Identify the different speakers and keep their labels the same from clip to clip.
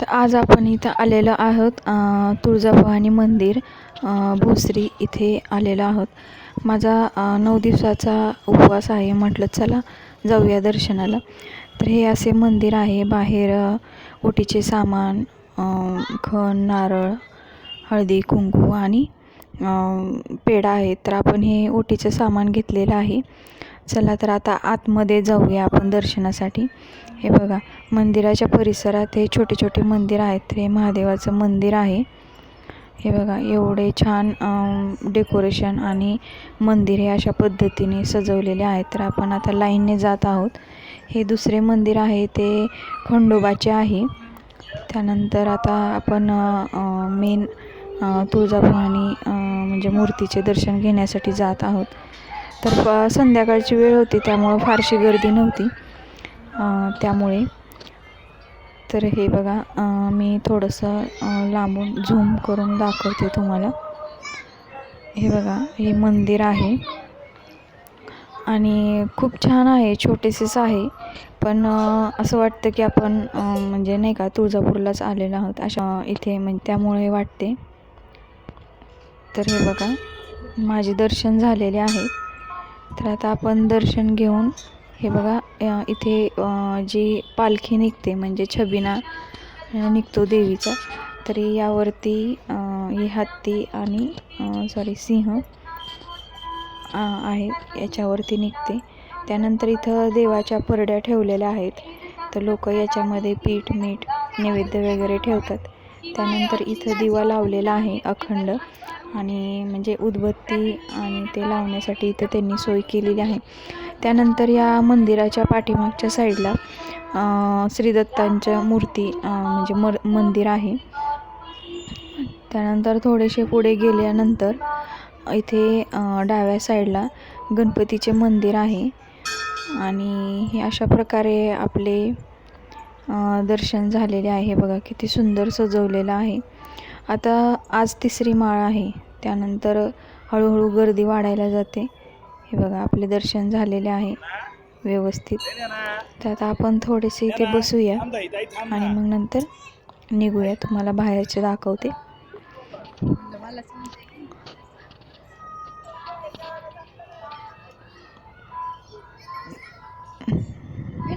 Speaker 1: तर आज आपण इथं आलेलो आहोत तुळजाभवानी मंदिर भोसरी इथे आलेलो आहोत. माझा नऊ दिवसाचा उपवास आहे म्हटलं चला जाऊया दर्शनाला. तर हे असे मंदिर आहे बाहेर ओटीचे सामान खण नारळ हळदी कुंकू आणि पेढा आहे तर आपण हे ओटीचं सामान घेतलेलं आहे. चला तर आता आतमध्ये जाऊया आपण दर्शनासाठी. हे बघा मंदिराच्या परिसरात हे छोटे छोटे मंदिर आहेत. हे महादेवाचं मंदिर आहे. हे बघा एवढे छान डेकोरेशन आणि मंदिर हे अशा पद्धतीने सजवलेले आहेत. तर आपण आता लाईनने जात आहोत. हे दुसरे मंदिर आहे ते खंडोबाचे आहे. त्यानंतर आता आपण मेन तुळजाभवानी म्हणजे मूर्तीचे दर्शन घेण्यासाठी जात आहोत. तर प संध्याकाळची वेळ होती त्यामुळं फारशी गर्दी नव्हती. त्यामुळे. तर हे बघा मी थोडंसं लांबून झूम करून दाखवते तुम्हाला. हे बघा हे मंदिर आहे. आणि खूप छान आहे छोटेसेच आहे. पण असं वाटतं की आपण म्हणजे नाही का तुळजापूरलाच आलेलो आहोत अशा इथे म्हणजे त्यामुळे वाटते. तर हे बघा माझे दर्शन झालेले आहे. तर आता आपण दर्शन घेऊन हे बघा इथे जी पालखी निघते म्हणजे छबिना निघतो देवीचा. तरी यावरती ही हत्ती आणि सॉरी सिंह आहे याच्यावरती निघते. त्यानंतर इथं देवाच्या परड्या ठेवलेल्या आहेत. तर लोक याच्यामध्ये पीठ मीठ नैवेद्य वगैरे ठेवतात. त्यानंतर इथं दिवा लावलेला आहे अखंड आणि म्हणजे उदबत्ती आणि ते लावण्यासाठी इथं त्यांनी सोय केलेली आहे. त्यानंतर या मंदिराच्या पाठीमागच्या साईडला श्रीदत्तांच्या मूर्ती म्हणजे मर मंदिर आहे. त्यानंतर थोडेसे पुढे गेल्यानंतर इथे डाव्या साईडला गणपतीचे मंदिर आहे. आणि हे अशा प्रकारे आपले दर्शन झालेले आहे. बघा किती सुंदर सजवलेलं आहे. आता आज तिसरी माळ आहे. त्यानंतर हळूहळू गर्दी वाढायला जाते. हे बघा आपले दर्शन झालेले आहे. व्यवस्थित. तर आता आपण थोडेसे इथे बसूया. आणि मग नंतर निघूया. तुम्हाला बाहेरचे दाखवते.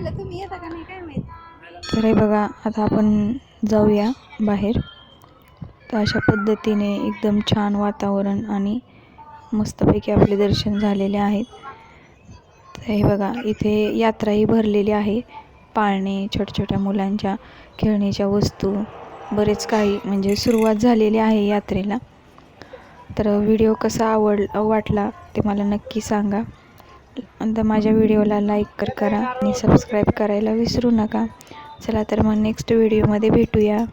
Speaker 2: तुम्ही येता का नाही? काय माहिती?
Speaker 1: तर हे बघा आता आपण जाऊया बाहेर. तर अशा पद्धतीने एकदम छान वातावरण आणि मस्तपैकी आपले दर्शन झालेले आहेत. तर हे बघा इथे यात्राही भरलेली आहे. पाळणे छोट्या छोट्या मुलांच्या खेळण्याच्या वस्तू बरेच काही म्हणजे सुरुवात झालेली आहे यात्रेला. तर व्हिडिओ कसा आवड वाटला ते मला नक्की सांगा. नंतर माझ्या व्हिडिओला लाईक कर करा आणि सबस्क्राईब करायला विसरू नका. चला तर मग नेक्स्ट व्हिडिओमध्ये भेटूया.